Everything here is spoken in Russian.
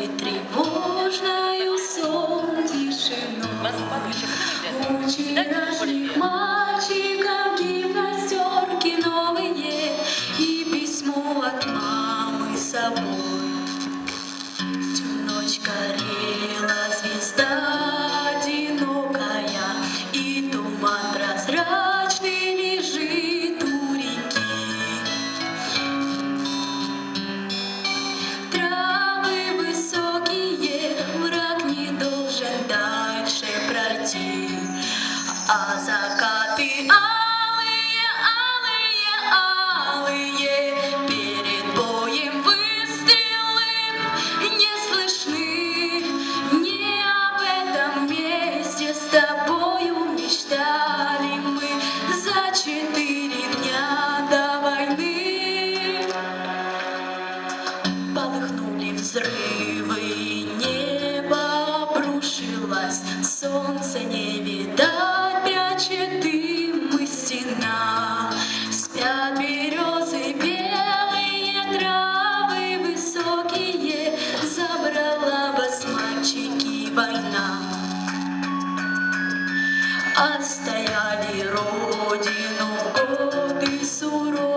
Поле тревожною сон тишиной. Вас получше подойдет. Вчерашних А закаты алые, алые, алые, перед боем выстрелы не слышны. Не об этом месте с тобою мечтали мы за четыре дня до войны. Полыхнули взрывы, плачет дым спят березы белые, травы высокие, забрала вас мальчики война. Отстояли родину годы суровые.